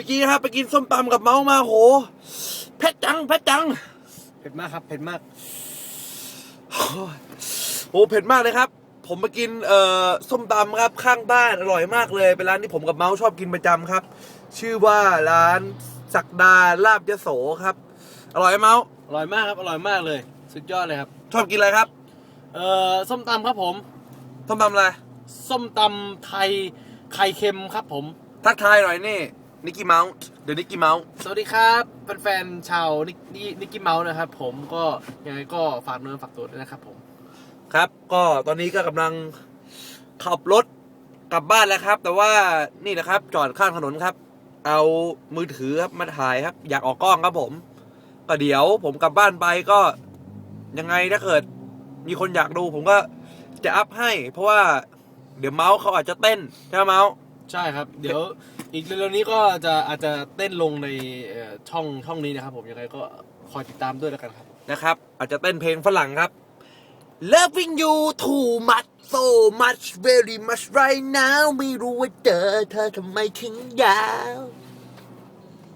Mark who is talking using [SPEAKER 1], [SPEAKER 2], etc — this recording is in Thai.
[SPEAKER 1] มื่อกี้ครับ ไปกินส้มตำกับเมาส์มาโหเผ็ดจังเผ็ดจัง
[SPEAKER 2] เผ็ดมากครับเผ็ดมาก
[SPEAKER 1] โอ้เผ็ดมากเลยครับ ผมมากินเอ่อส้มตำครับข้างบ้านอร่อยมากเลยเป็นร้านที่ผมกับเมาส์ชอบกินประจำครับ ชื่อว่าร้านศักดาลาบยโสครับ อร่อยไหมเมาส์
[SPEAKER 2] อร่อยมากครับอร่อยมากเลย สุดยอดเลยครับ
[SPEAKER 1] ชอบกินอะไรครับ
[SPEAKER 2] เอ่อส้มตำครับผม
[SPEAKER 1] ส้มตำอะไร
[SPEAKER 2] ส้มตำไทยไข่เค็มครับผม
[SPEAKER 1] ทักทายหน่อยนี่ นิกกี้เมาส์เดี๋ยวนิกกี้เมาส์
[SPEAKER 2] สวัสดีครับแฟนๆชาวนิกนินิกกี้เมาส์นะครับผมก็ยังไงก็ฝากเนื้อฝากตัวด้วยนะครับผม
[SPEAKER 1] ครับ ก็ตอนนี้ก็กำลังขับรถกลับบ้านแล้วครับ แต่ว่านี่นะครับจอดข้างถนนครับ เอามือถือครับมาถ่ายครับ อยากออกกล้องครับผม ก็เดี๋ยวผมกลับบ้านไปก็ยังไงถ้าเกิด มีคนอยากดูผมก็จะอัพให้ เพราะว่าเดี๋ยวเมาส์เขาอาจจะเต้นใช่ไหมเมาส์
[SPEAKER 2] ใช่ครับ เดี๋ยวอีกเร็วๆนี้ก็จะอาจจะเต้นลงในเอ่อช่องช่องนี้นะครับผมยังไงก็คอยติดตามด้วยแล้วกันครับ
[SPEAKER 1] นะครับ อาจจะเต้นเพลงฝรั่งครับ Loving you too much so much very much right now ไม่รู้ว่าเจอเธอทำไมถึงยาว